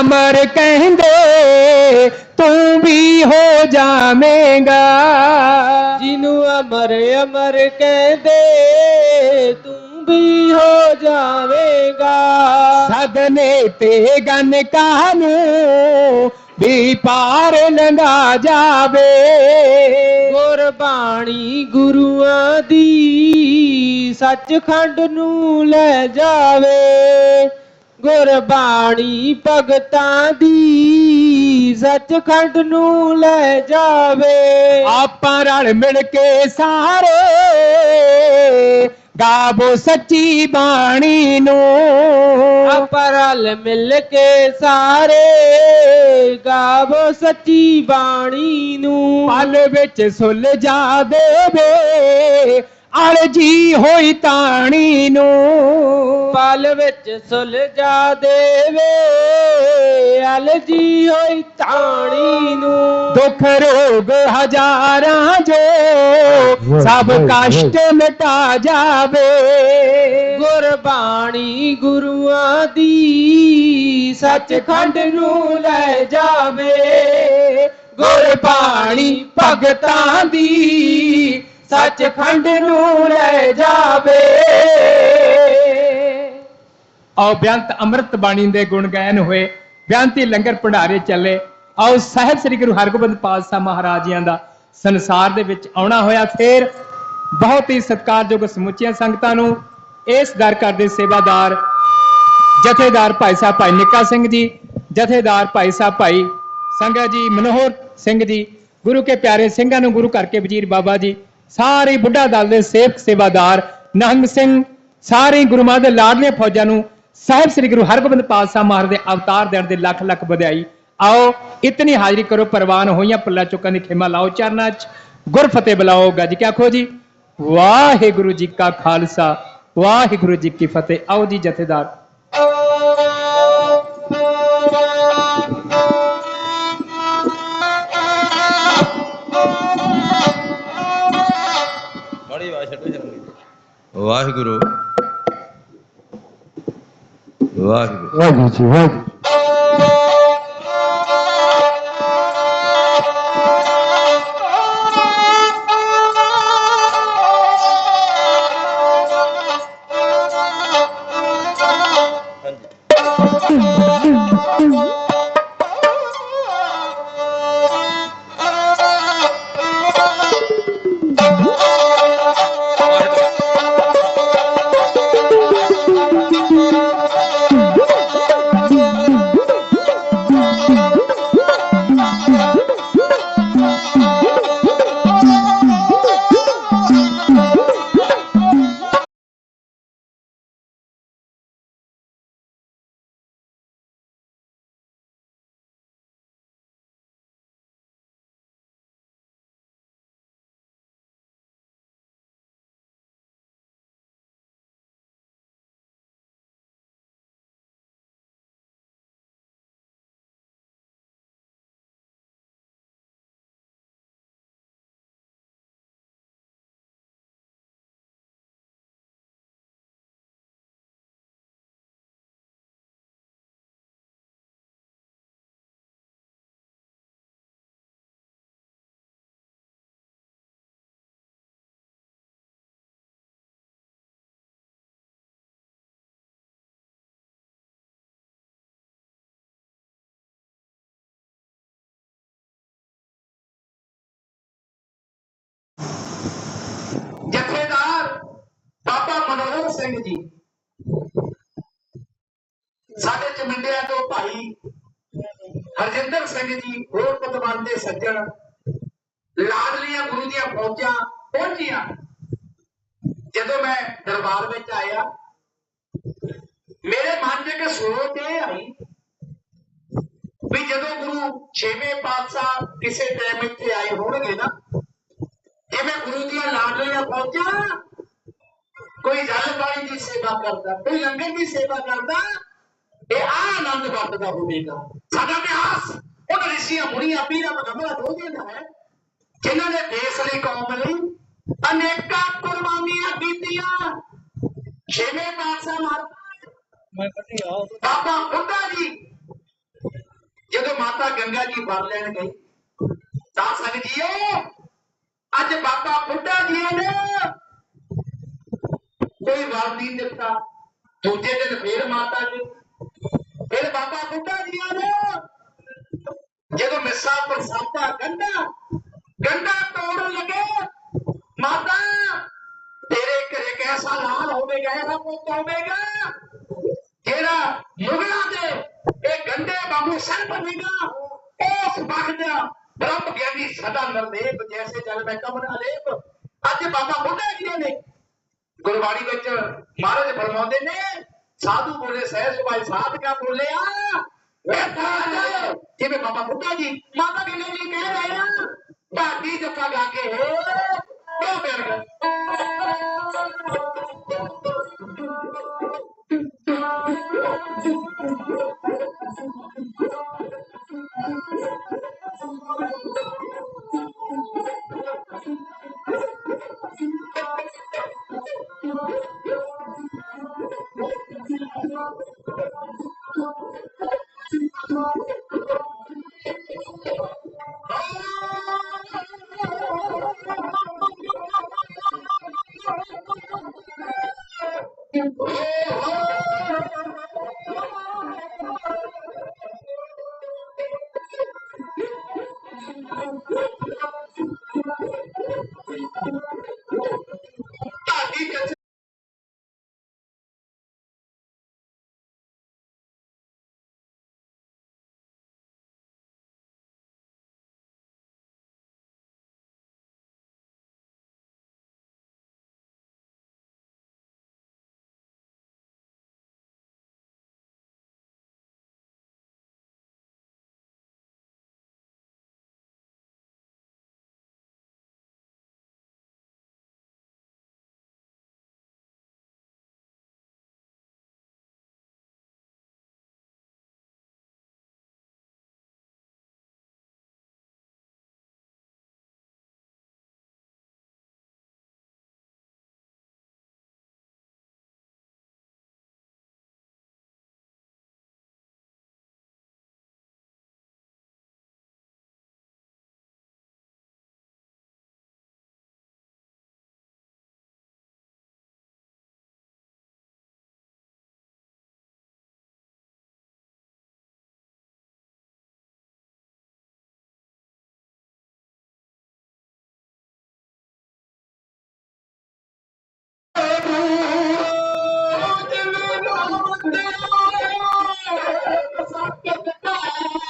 ਅਮਰ ਕਹਿੰਦੇ ਤੂੰ ਵੀ ਹੋ ਜਾਵੇਂਗਾ। ਜਿਹਨੂੰ ਅਮਰ ਅਮਰ ਕਹਿੰਦੇ ਤੂੰ ਵੀ ਹੋ ਜਾਵੇਂਗਾ। ਸਦਨੇ ਤੇ ਗਨ ਕਾਨੂੰ ਵੀ ਪਾਰ ਲੰਘਾ ਜਾਵੇ। ਗੁਰਬਾਣੀ ਗੁਰੂਆਂ ਦੀ ਸੱਚਖੰਡ ਨੂੰ ਲੈ ਜਾਵੇ। ਗੁਰਬਾਣੀ ਭਗਤਾਂ ਦੀ ਸੱਚਖੰਡ ਨੂੰ ਲੈ ਜਾਵੇ। ਆਪਾਂ ਰਲ ਮਿਲ ਕੇ ਸਾਰੇ ਗਾਵੋ ਸੱਚੀ ਬਾਣੀ ਨੂੰ। ਆਪਾਂ ਰਲ ਮਿਲ ਕੇ ਸਾਰੇ ਗਾਵੋ ਸੱਚੀ ਬਾਣੀ ਨੂੰ। ਪਲ ਵਿੱਚ ਸੁਲਝਾ ਦੇਵੇ। ਅਰਜੀ ਹੋਈ ਤਾਣੀ ਨੂੰ। ਪਲ ਵਿੱਚ ਸੁਲਝਾ ਦੇਵੇ। ਅਲਜੀ ਹੋਈ ਤਾਣੀ ਨੂੰ। ਦੁੱਖ ਰੋਗ ਹਜ਼ਾਰਾਂ ਜੋ ਸਭ ਕਸ਼ਟ ਮਿਟਾ ਜਾਵੇ। ਗੁਰਬਾਣੀ ਗੁਰੂਆਂ ਦੀ ਸੱਚਖੰਡ ਨੂੰ ਲੈ ਜਾਵੇ। ਗੁਰਬਾਣੀ ਭਗਤਾਂ ਦੀ ਸੱਚਖੰਡ ਨੂੰ ਲੈ ਜਾਵੇ। ਆਓ ਬੇਅੰਤ ਅੰਮ੍ਰਿਤ ਬਾਣੀ ਦੇ ਗੁਣ ਗਾਇਨ ਹੋਏ। ਬੇਅੰਤੀ ਲੰਗਰ ਭੰਡਾਰੇ ਚੱਲੇ। ਆਓ ਸਾਹਿਬ ਸ੍ਰੀ ਗੁਰੂ ਹਰਗੋਬਿੰਦ ਪਾਤਸ਼ਾਹ ਮਹਾਰਾਜ ਜੀਆਂ ਦਾ ਸੰਸਾਰ ਦੇ ਵਿੱਚ ਆਉਣਾ ਹੋਇਆ ਫੇਰ। ਬਹੁਤ ਹੀ ਸਤਿਕਾਰਯੋਗ ਸਮੁੱਚੀਆਂ ਸੰਗਤਾਂ ਨੂੰ ਇਸ ਦਰ ਘਰ ਦੇ ਸੇਵਾਦਾਰ, ਜਥੇਦਾਰ ਭਾਈ ਸਾਹਿਬ ਭਾਈ ਨਿੱਕਾ ਸਿੰਘ ਜੀ, ਜਥੇਦਾਰ ਭਾਈ ਸਾਹਿਬ ਭਾਈ ਸੰਗਾ ਜੀ, ਮਨੋਹਰ ਸਿੰਘ ਜੀ, ਗੁਰੂ ਕੇ ਪਿਆਰੇ ਸਿੰਘਾਂ ਨੂੰ ਗੁਰੂ ਘਰ ਕੇ ਵਜ਼ੀਰ ਬਾਬਾ ਜੀ ਸਾਰੇ ਬੁੱਢਾ ਦਲ ਦੇ ਸੇਵਕ ਸੇਵਾਦਾਰ ਨਹੰਗ ਸਿੰਘ, ਸਾਰੇ ਗੁਰੂ ਮਹਾਰਾਜ ਦੇ ਲਾਡਲੇ ਫੌਜਾਂ ਨੂੰ ਸਾਹਿਬ ਸ੍ਰੀ ਗੁਰੂ ਹਰਗੋਬਿੰਦ ਪਾਤਸ਼ਾਹ ਮਹਾਰਾਜ ਦੇ ਅਵਤਾਰ ਦਿਨ ਦੇ ਲੱਖ ਲੱਖ ਵਧਾਈ। ਆਓ ਇਤਨੀ ਹਾਜ਼ਰੀ ਕਰੋ, ਪ੍ਰਵਾਨ ਹੋਈਆਂ ਪੱਲਾ ਚੁੱਕਾਂ ਦੀ ਖਿਮਾ ਲਾਓ ਚਰਨਾਂ 'ਚ। ਗੁਰ ਫਤਿਹ ਬੁਲਾਓ ਗੱਜ ਕੇ ਆਖੋ ਜੀ। ਵਾਹਿਗੁਰੂ ਜੀ ਕਾ ਖਾਲਸਾ, ਵਾਹਿਗੁਰੂ ਜੀ ਕੀ ਫਤਿਹ। ਆਓ ਜੀ ਜਥੇਦਾਰ। ਵਾਹਿਗੁਰੂ। ਵਾਹਿਗੁਰੂ। ਵਾਹਿਗੁਰੂ ਜੀ ਵਾਹਿਗੁਰੂ ਹਾਂਜੀ। ਬਾਬਾ ਮਨੋਹਰ ਸਿੰਘ ਜੀ। ਸਾਡੇ ਚਮਿੰਡਿਆਂ ਤੋਂ ਭਾਈ ਹਰਜਿੰਦਰ ਸਿੰਘ ਜੀ, ਹੋਰ ਪਤਵੰਤ ਦੇ ਸੱਜਣ, ਲਾਡਲੀਆਂ ਗੁਰੂ ਦੀਆਂ ਫੌਜਾਂ ਪਹੁੰਚੀਆਂ। ਜਦੋਂ ਮੈਂ ਦਰਬਾਰ ਵਿੱਚ ਆਇਆ, ਮੇਰੇ ਮਨ 'ਚ ਇੱਕ ਸੋਚ ਇਹ ਆਈ ਵੀ ਜਦੋਂ ਗੁਰੂ ਛੇਵੇਂ ਪਾਤਸ਼ਾਹ ਕਿਸੇ ਟਾਈਮ ਇੱਥੇ ਆਏ ਹੋਣਗੇ ਨਾ, ਜਿਵੇਂ ਗੁਰੂ ਦੀਆਂ ਲਾਡਲੀਆਂ ਫੌਜਾਂ ਕੋਈ ਜਲ ਬਾਣੀ ਦੀ ਸੇਵਾ ਕਰਦਾ ਕੋਈ ਲੰਗਰ ਦੀ ਸੇਵਾ ਕਰਦਾ ਇਹ ਆ ਆਨੰਦ ਵਰਤਦਾ ਹੋਵੇਗਾ। ਸਾਡਾ ਇਤਿਹਾਸ ਉਹਨਾਂ ਰਿਸ਼ੀਆਂ ਮੁਨੀਆਂ ਪੀਰਾਂ ਬਗਮਰਾ ਦੋਦੀਆਂ ਦਾ ਹੈ। ਜਿਨ੍ਹਾਂ ਨੇ ਦੇਸ਼ ਲਈ ਕੌਮ ਲਈ ਅਨੇਕਾਂ ਕੁਰਬਾਨੀਆਂ ਦਿੱਤੀਆਂ। ਛੇਵੇਂ ਪਾਤਸ਼ਾਹ ਮਾਰ ਬਾਬਾ ਬੁੱਢਾ ਜੀ ਜਦੋਂ ਮਾਤਾ ਗੰਗਾ ਜੀ ਵਰ ਲੈਣ ਗਈ ਤਾਂ ਸੰਗ ਜੀਓ ਅੱਜ ਬਾਬਾ ਬੁੱਢਾ ਜੀ ਨੇ ਕੋਈ ਵਰ ਨਹੀਂ ਦਿੱਤਾ। ਦੂਜੇ ਦਿਨ ਫੇਰ ਮਾਤਾ ਜੀ। ਫਿਰ ਬਾਬਾ ਬੁੱਢਾ ਜੀ ਨੇ ਜਦੋਂ ਮਿੱਸਾ ਪ੍ਰਸਾਦਾ ਗੰਡਾ ਗੰਡਾ ਤੋੜਨ ਲੱਗੇ। ਮਾਤਾ, ਤੇਰੇ ਘਰੇ ਕੈਸਾ ਲਾਲ ਹੋਵੇਗਾ, ਇਹਦਾ ਪੁੱਤ ਹੋਵੇਗਾ? ਜਿਹੜਾ ਮੁਗਲਾਂ ਦੇ ਇਹ ਗੰਡੇ ਬਾਬੂ ਸਰ ਬਣੇਗਾ ਉਸ ਵਕਤ ਬ੍ਰਹਮ ਗਿਆਨੀ ਸਦਾ ਨਿਰਲੇਪ ਜੈਸੇ ਜਲ ਮੈਂ ਕਮਨ ਅਲੇਪ ਅੱਜ ਬਾਬਾ ਬੁੱਢਾ ਜੀ ਨੇ ਗੁਰਬਾਣੀ ਵਿੱਚ ਮਹਾਰਾਜ ਫਰਮਾਉਂਦੇ ਨੇ, ਸਾਧੂ ਬੋਲੇ ਸਹਿ ਸੁਭਾਈ ਸਾਧਕਾ ਬੋਲਿਆ ਵੇਖਾ ਜਿਵੇਂ ਬਾਬਾ ਬੁੱਢਾ ਜੀ ਮਾਤਾ ਜੀ ਜੀ ਕਹਿ ਰਹੇ ਆ ਢਾਡੀ ਜੱਫਾ ਗਾ ਕੇ ਉਹ ਫਿਰ ਢਾਡੀ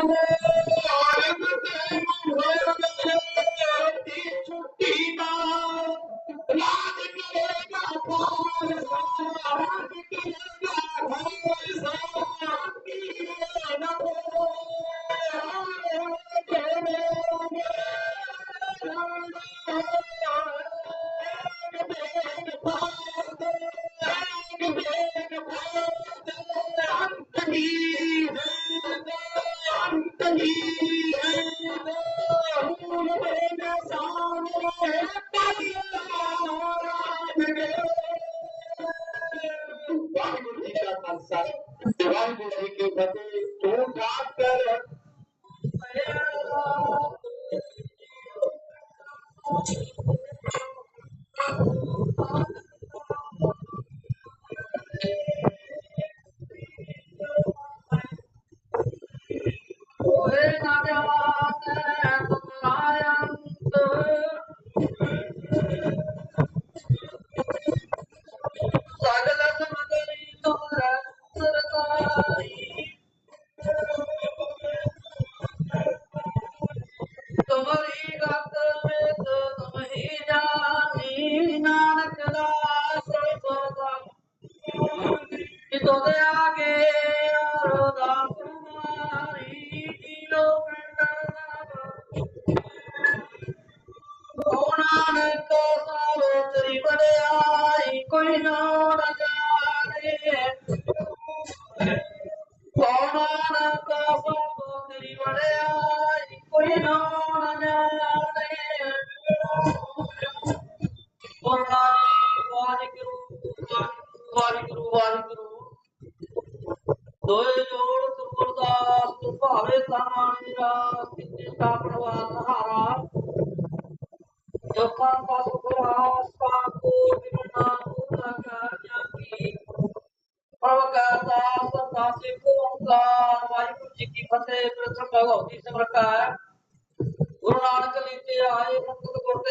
Hello. ਵਾਹਿਗੁਰੂ ਨਾ ਕਰਤਾ ਵਾਹਿਗੁਰੂ ਜੀ ਕੀ ਫਤਿਹ ਗੁਰੂ ਨਾਨਕ ਲੀਤੇ ਆਏ ਮੁਕਤ ਗੁਰ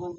move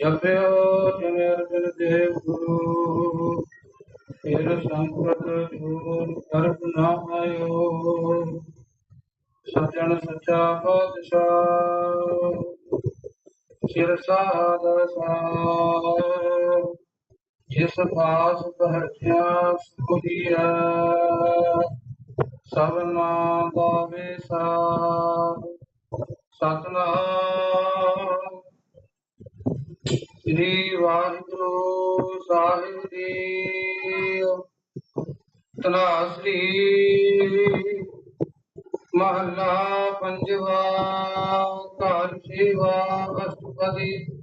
ਜਪਿਓ ਜਿਵੇਂ ਅਰਜਨ ਦੇਵ ਗੁਰੂ। ਫਿਰ ਸੰਕਟ ਜੋਰ ਕਰਪ ਨਾ ਆਇਓ ਸਜਣ ਸੱਚਾ ਪਾਤਸ਼ਾਹ। ਸਿਰ ਸਾਧ ਸਾਰ ਜਿਸ ਪਾਸ ਬਹਿਠਿਆ ਸੁਖੀਆ ਸਭਨਾ ਦਾ ਵੇਸਾ। ਸਤਨਾਮ ਸ੍ਰੀ ਵਾਹਿਗੁਰੂ ਸਾਹਿਬ ਜੀ ਤਨਾਸਰੀ ਮਹੱਲਾ ਪੰਜਵਾ ਘਰ ਸੇਵਾ ਅਸ਼ਟਪਦੀ